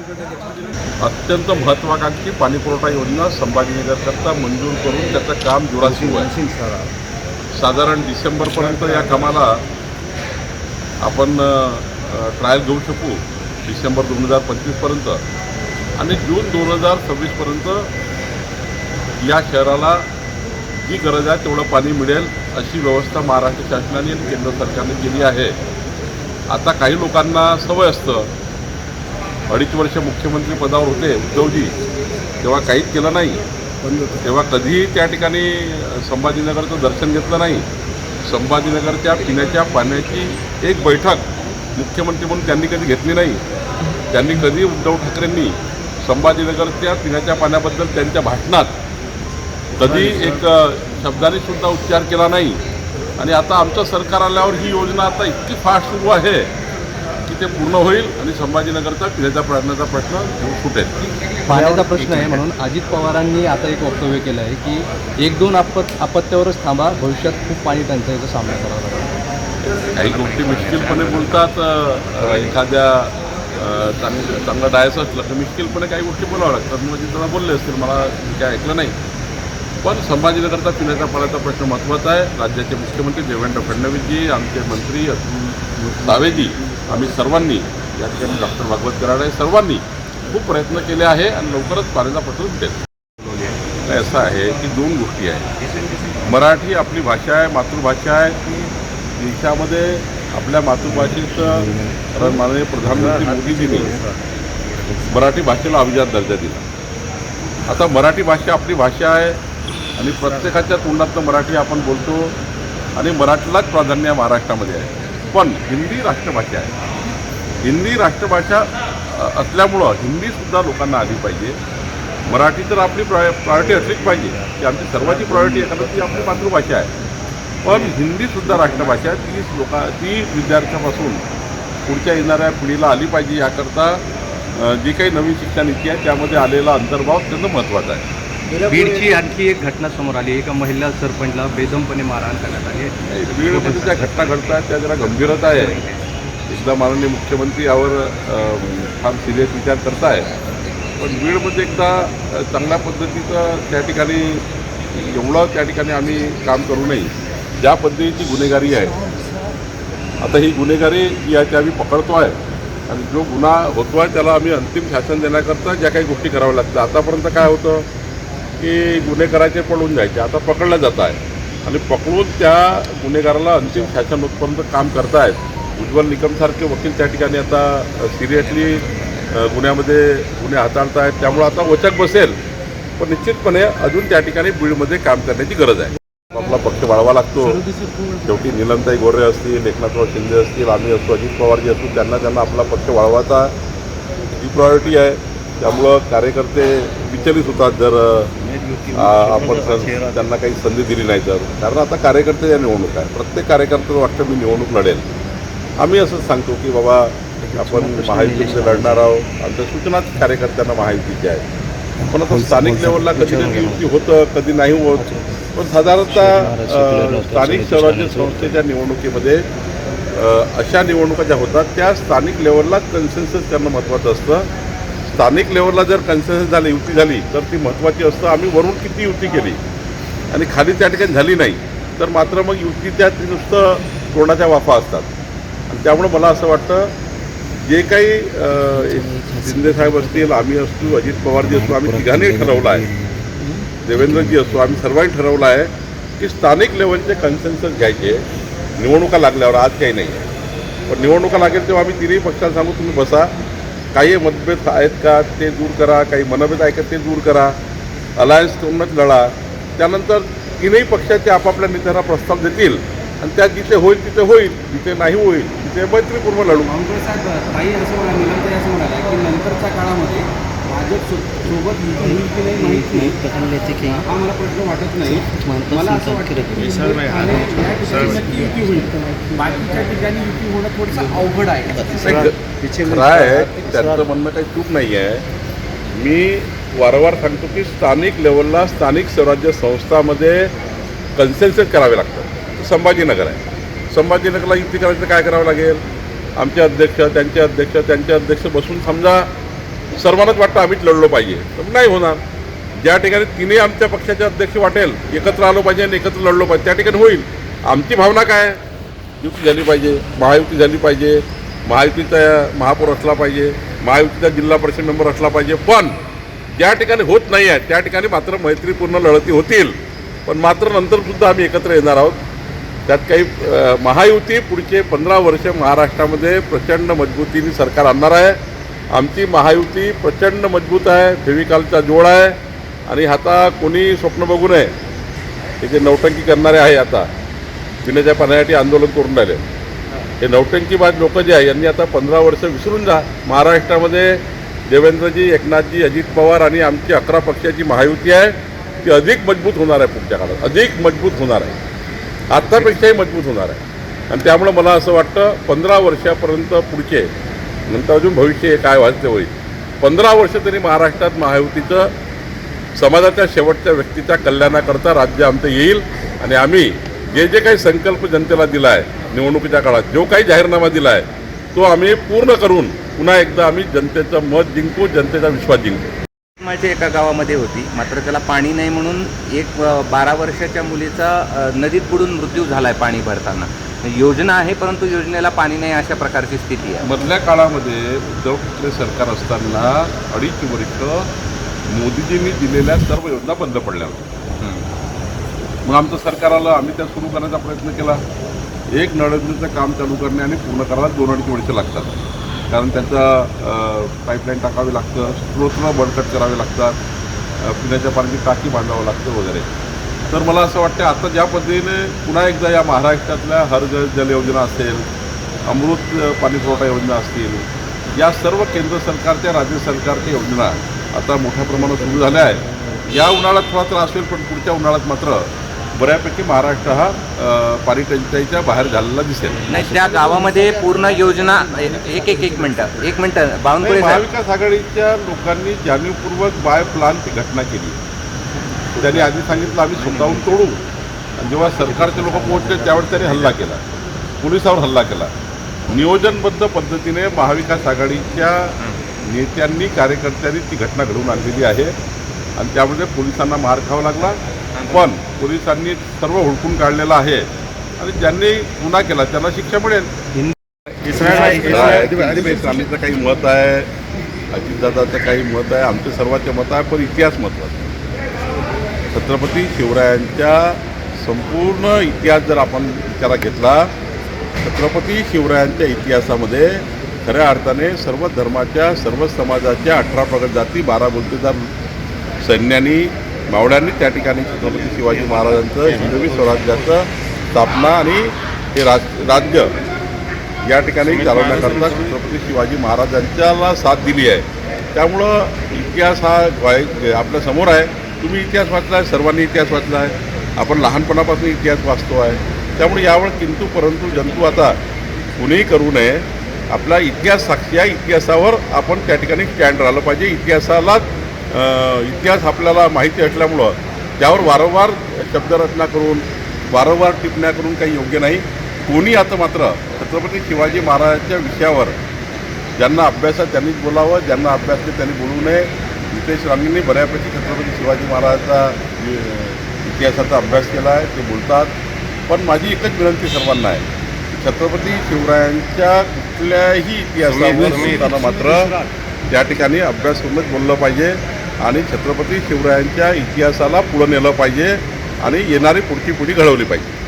अत्यंत महत्वाकांक्षी पाणीपुरवठा योजना संभाजीनगरकरता मंजूर करून त्याचं काम जोरात सुरू आहे साधारण डिसेंबरपर्यंत या कामाला आपण ट्रायल घेऊ शकू. डिसेंबर दोन हजार पंचवीसपर्यंत. आणि जून दोन हजार सव्वीसपर्यंत या शहराला जी गरज आहे तेवढं पाणी मिळेल अशी व्यवस्था महाराष्ट्र शासनाने आणि केंद्र सरकारने केली आहे. आता काही लोकांना सवय असतं. अडीच वर्ष मुख्यमंत्री पदावर होते उद्धवजी तेव्हा काहीच केलं नाही. तेव्हा कधीही त्या ठिकाणी संभाजीनगरचं दर्शन घेतलं नाही. संभाजीनगरच्या पिण्याच्या पाण्याची एक बैठक मुख्यमंत्री म्हणून त्यांनी कधी घेतली नाही. त्यांनी कधी उद्धव ठाकरेंनी संभाजीनगरच्या पिण्याच्या पाण्याबद्दल त्यांच्या भाषणात कधी एक शब्दाने सुद्धा उच्चार केला नाही. आणि आता आमचं सरकार आल्यावर ही योजना आता इतकी फास्ट सुरू आहे. की ते पूर्ण होईल आणि संभाजीनगरचा पिण्याच्या पाण्याचा प्रश्न सुटेल पाण्याचा प्रश्न आहे म्हणून अजित पवारांनी आता एक वक्तव्य केलं आहे की एक दोन आपत अपत्यावरच थांबा भविष्यात खूप पाणी टंचाईचा सामना करावा लागेल. काही गोष्टी मिश्किलपणे बोलतात एखाद्या अ, चांग चांगलं डायस असलं तर मिश्किलपणे काही गोष्टी बोलावं लागतात. म्हणजे त्यांना बोलले असतील मला काय ऐकलं नाही. पण संभाजीनगरचा पिण्याच्या पाण्याचा प्रश्न महत्त्वाचा आहे. राज्याचे मुख्यमंत्री देवेंद्र फडणवीसजी आमचे मंत्री अतुल सावेजी आम्ही सर्वांनी या ठिकाणी डॉक्टर भागवत कराडे सर्वांनी खूप प्रयत्न केले आहे आणि लवकरच पाण्याचा प्रश्न भेटेल. असं आहे की दोन गोष्टी आहेत. मराठी आपली भाषा आहे मातृभाषा आहे. ती देशामध्ये आपल्या मातृभाषेचं माननीय प्रधानमंत्री मोदीजींनी मराठी भाषेला अभिजात दर्जा दिला. आता मराठी भाषा आपली भाषा आहे आणि प्रत्येकाच्या तोंडातनं मराठी आपण बोलतो आणि मराठीलाच प्राधान्य महाराष्ट्रामध्ये आहे. पण हिंदी राष्ट्रभाषा आहे. हिंदी राष्ट्रभाषा असल्यामुळं हिंदीसुद्धा लोकांना आली पाहिजे. मराठी तर आपली प्राय प्रायोरिटी असलीच पाहिजे. की आमची सर्वांची प्रायोरिटी आहे कारण ती आपली मातृभाषा आहे. पण हिंदीसुद्धा राष्ट्रभाषा आहे. ती लोका ती विद्यार्थ्यापासून पुढच्या येणाऱ्या पिढीला आली पाहिजे याकरता जी काही नवीन शिक्षण नीती आहे त्यामध्ये आलेला अंतर्भाव अत्यंत महत्त्वाचा आहे. बीडची आणखी एक घटना समोर आली. एका महिला सरपंचला बेदमपणे मारहाण करण्यात आली. बीडमध्ये ज्या घटना घडत आहेत त्या जरा गंभीरता आहे. एकदा माननीय मुख्यमंत्री यावर फार सिरियस विचार करताय पण बीडमध्ये एकदा चांगल्या पद्धतीचं त्या ठिकाणी एवढं त्या ठिकाणी आम्ही काम करू नये. ज्या पद्धतीची गुन्हेगारी आहे. आता ही गुन्हेगारी जी आहे ती आम्ही पकडतो आहे. आणि जो गुन्हा होतो आहे त्याला आम्ही अंतिम शासन देण्याकरता ज्या काही गोष्टी कराव्या लागतात. आतापर्यंत काय होतं? की गुन्हेगाराचे पळून जायचे. आता पकडलं जात आहे. आणि पकडून त्या गुन्हेगाराला अंतिम शासन उत्पन्न काम करतायत. उज्ज्वल निकमसारखे वकील त्या ठिकाणी आता सिरियसली गुन्ह्यामध्ये गुन्हे हाताळतायत. त्यामुळं आता वचक बसेल. पण निश्चितपणे अजून त्या ठिकाणी बीडमध्ये काम करण्याची गरज आहे. आपला पक्ष वाढवा लागतो. शेवटी निलमताई गोरे असतील एकनाथराव शिंदे असतील आम्ही असतो अजित पवारजी असतो त्यांना त्यांना आपला पक्ष वाढवायचा ही प्रायोरिटी आहे. त्यामुळं कार्यकर्ते विचलित होतात जर आपण त्यांना काही संधी दिली नाही तर. कारण आता कार्यकर्ते या निवडणूक आहे प्रत्येक कार्यकर्त्याचं वाटतं मी निवडणूक लढेल. आम्ही असंच सांगतो की बाबा आपण महायुतीचे लढणार आहोत. आमच्या सूचनाच कार्यकर्त्यांना महायुतीची आहे. पण आता स्थानिक लेवलला कधी कधी युती होतं कधी नाही होत. पण साधारणतः स्थानिक स्वराज्य संस्थेच्या निवडणुकीमध्ये अशा निवडणुका ज्या होतात त्या स्थानिक लेवललाच कन्सेन्सस करणं महत्त्वाचं असतं. स्थानिक लेवलला जर कन्सेन्स झाली युती झाली तर ती महत्त्वाची असतं. आम्ही वरून किती युती केली? आणि खाली त्या ठिकाणी झाली नाही तर मात्र मग युतीच्या ती नुसतं तोंडाच्या वाफा असतात. आणि त्यामुळं मला असं वाटतं जे काही शिंदेसाहेब असतील आम्ही असतो अजित पवारजी असतो आम्ही तिघांनी ठरवलं आहे. देवेंद्रजी असतो आम्ही सर्वांनी ठरवलं आहे की स्थानिक लेवलचे कन्सेन्सस घ्यायचे. निवडणुका लागल्यावर आज काही नाही आहे पण निवडणुका लागेल तेव्हा आम्ही तिन्ही पक्षांना सांगू तुम्ही बसा. काही मतभेद आहेत का ते दूर करा काही मनभेद आहे का ते दूर करा अलायन्स करूनच लढा. त्यानंतर तीनही पक्षाचे आपापल्या नेत्यांना प्रस्ताव देतील. आणि त्यात जिथे होईल तिथे होईल. जिथे नाही होईल तिथे मैत्रीपूर्ण लढू. काँग्रेस असं असं म्हणाले की नंतरच्या काळामध्ये भाजप सोबत युती होईल की नाही माहीत नाही. हा मला प्रश्न वाटत नाही. मला असं वाटतं की युती होईल. बाकीच्या ठिकाणी युती होणं थोडंसं अवघड आहे. खरं आहे त्यांचं म्हणणं काही चूक नाही आहे. मी वारंवार सांगतो की स्थानिक लेवलला स्थानिक स्वराज्य संस्थामध्ये कन्सेन्सेस करावे लागतात. संभाजीनगर आहे. संभाजीनगरला युती करायचं काय करावं लागेल? आमचे अध्यक्ष त्यांचे अध्यक्ष त्यांचे अध्यक्ष बसून समजा सर्वांनाच वाटतं आम्हीच लढलो पाहिजे. तर नाही होणार. ज्या ठिकाणी तिने आमच्या पक्षाचे अध्यक्ष वाटेल एकत्र आलो पाहिजे आणि एकत्र लढलो पाहिजे त्या ठिकाणी होईल. आमची भावना काय युती झाली पाहिजे महायुती झाली पाहिजे महायुतीचा महापौर असला पाहिजे महायुतीचा जिल्हा परिषद मेंबर असला पाहिजे. पण ज्या ठिकाणी होत नाही आहे त्या ठिकाणी मात्र मैत्रीपूर्ण लढती होतील. पण मात्र नंतरसुद्धा आम्ही एकत्र येणार आहोत. त्यात काही महायुती पुढचे पंधरा वर्ष महाराष्ट्रामध्ये प्रचंड मजबूतीने सरकार आणणार आहे. आमची महायुती प्रचंड मजबूत आहे फेविकालचा जोड आहे आणि आता कोणी स्वप्न बघू नये. हे जे नौटंकी करणारे आहे आता पिण्याच्या पाण्यासाठी आंदोलन करून राहिले. हे नौटंकीबाज लोक जे आहे यांनी आता पंधरा वर्ष विसरून जा. महाराष्ट्रामध्ये देवेंद्रजी एकनाथजी अजित पवार आणि आमची अकरा पक्षाची महायुती आहे ती अधिक मजबूत होणार आहे पुढच्या काळात. अधिक मजबूत होणार आहे. आत्तापेक्षाही मजबूत होणार आहे. आणि त्यामुळं मला असं वाटतं पंधरा वर्षापर्यंत पुढचे नंतर अजून भविष्य हे काय व्हायचं ते होईल. पंधरा वर्ष तरी महाराष्ट्रात महायुतीचं समाजाच्या शेवटच्या व्यक्तीच्या कल्याणाकरता राज्य आमचं येईल आणि आम्ही जे जे काही संकल्प जनतेला दिला आहे निवडणुकीच्या काळात जो काही जाहीरनामा दिला आहे तो आम्ही पूर्ण करून पुन्हा एकदा आम्ही जनतेचं मत जिंकू जनतेचा विश्वास जिंकू. माझी एका गावामध्ये होती. मात्र त्याला पाणी नाही म्हणून एक बारा वर्षाच्या मुलीचा नदीत बुडून मृत्यू झाला आहे पाणी भरताना. योजना आहे परंतु योजनेला पाणी नाही अशा प्रकारची स्थिती आहे. मधल्या काळामध्ये उद्धव ठाकरे सरकार असताना अडीच वर्ष मोदीजींनी दिलेल्या सर्व योजना बंद पडल्या होत्या. मग आमचं सरकार आलं आम्ही त्या सुरू करण्याचा प्रयत्न केला. एक नळयोजनेचं काम चालू करणे आणि पूर्ण करायला दोन अडीच वर्ष लागतात. कारण त्यांचं पाईपलाईन टाकावी लागतं स्त्रोत्र बळकट करावे लागतात पिण्याच्या पाण्याची टाकी बांधावं लागतं वगैरे. तर मला असं वाटतं आता ज्या पद्धतीने पुन्हा एकदा या महाराष्ट्रातल्या हर जल योजना असेल अमृत अ, पाणी पुरवठा योजना असतील या सर्व केंद्र सरकारच्या राज्य सरकारच्या योजना आता मोठ्या प्रमाणात सुरू झाल्या आहेत. या उन्हाळ्यात थोडा त्रास होईल पण पुढच्या उन्हाळ्यात मात्र बऱ्यापैकी महाराष्ट्र हा पाणी टंचाईच्या बाहेर झालेला दिसेल. नाही त्या गावामध्ये पूर्ण योजना एक एक एक मिनटं एक मिनटं बावनकुळे महाविकास आघाडीच्या लोकांनी जाणीवपूर्वक बाय प्लान ती घटना केली. त्यांनी आधी सांगितलं आम्ही स्वतःहून तोडू आणि जेव्हा सरकारचे लोक पोहोचले त्यावेळेस त्यांनी हल्ला केला पोलिसावर हल्ला केला नियोजनबद्ध पद्धतीने महाविकास आघाडीच्या नेत्यांनी कार्यकर्त्यांनी ती घटना घडवून आणलेली आहे आणि त्यामध्ये पोलिसांना मार खावा लागला पण पोलिसांनी सर्व हुडकून काढलेलं आहे आणि ज्यांनी गुन्हा केला त्यांना शिक्षा मिळेल स्वामीचं काही मत आहे अजितदादाचं काही मत आहे आमचं सर्वांचे मत आहे पण इतिहास महत्त्वाचा आहे. छत्रपती शिवरायांच्या संपूर्ण इतिहास जर आपण विचारात घेतला छत्रपती शिवरायांच्या इतिहासामध्ये खऱ्या अर्थाने सर्व धर्माच्या सर्व समाजाच्या अठरा प्रगत जाती बारा बोलतेदार सैन्यांनी मावळ्यांनी त्या ठिकाणी छत्रपती शिवाजी महाराजांचं हिंदवी स्वराज्याचं स्थापना आणि हे राज राज्य या ठिकाणी चालवण्याकरता छत्रपती शिवाजी महाराजांच्याला साथ दिली आहे. त्यामुळं इतिहास हा आपल्यासमोर आहे. तुम्ही इतिहास वाचला आहे सर्वांनी इतिहास वाचला आहे आपण लहानपणापासून इतिहास वाचतो आहे. त्यामुळे यावर किंतु परंतु जंतू आता कुणीही करू नये. आपला इतिहास साक्षी आहे इतिहासावर आपण त्या ठिकाणी स्टँड राहिलं पाहिजे. इतिहासाला इतिहास आपल्याला माहिती असल्यामुळं त्यावर वारंवार शब्दरचना करून वारंवार टिप्पण्या करून काही योग्य नाही. कोणी आता मात्र छत्रपती शिवाजी महाराजांच्या विषयावर ज्यांना अभ्यास आहे त्यांनीच बोलावं ज्यांना अभ्यास त्यांनी बोलू नये नितेश राणेंनी बऱ्यापैकी छत्रपती शिवाजी महाराजांचा इतिहासाचा अभ्यास केला आहे ते बोलतात. पण माझी एकच विनंती सर्वांना आहे. छत्रपती शिवरायांच्या कुठल्याही इतिहासावर मात्र त्या ठिकाणी अभ्यास करूनच बोललं पाहिजे आणि छत्रपती शिवरायांच्या इतिहासाला पुढं नेलं पाहिजे आणि येणारी पुढची पिढी घडवली पाहिजे.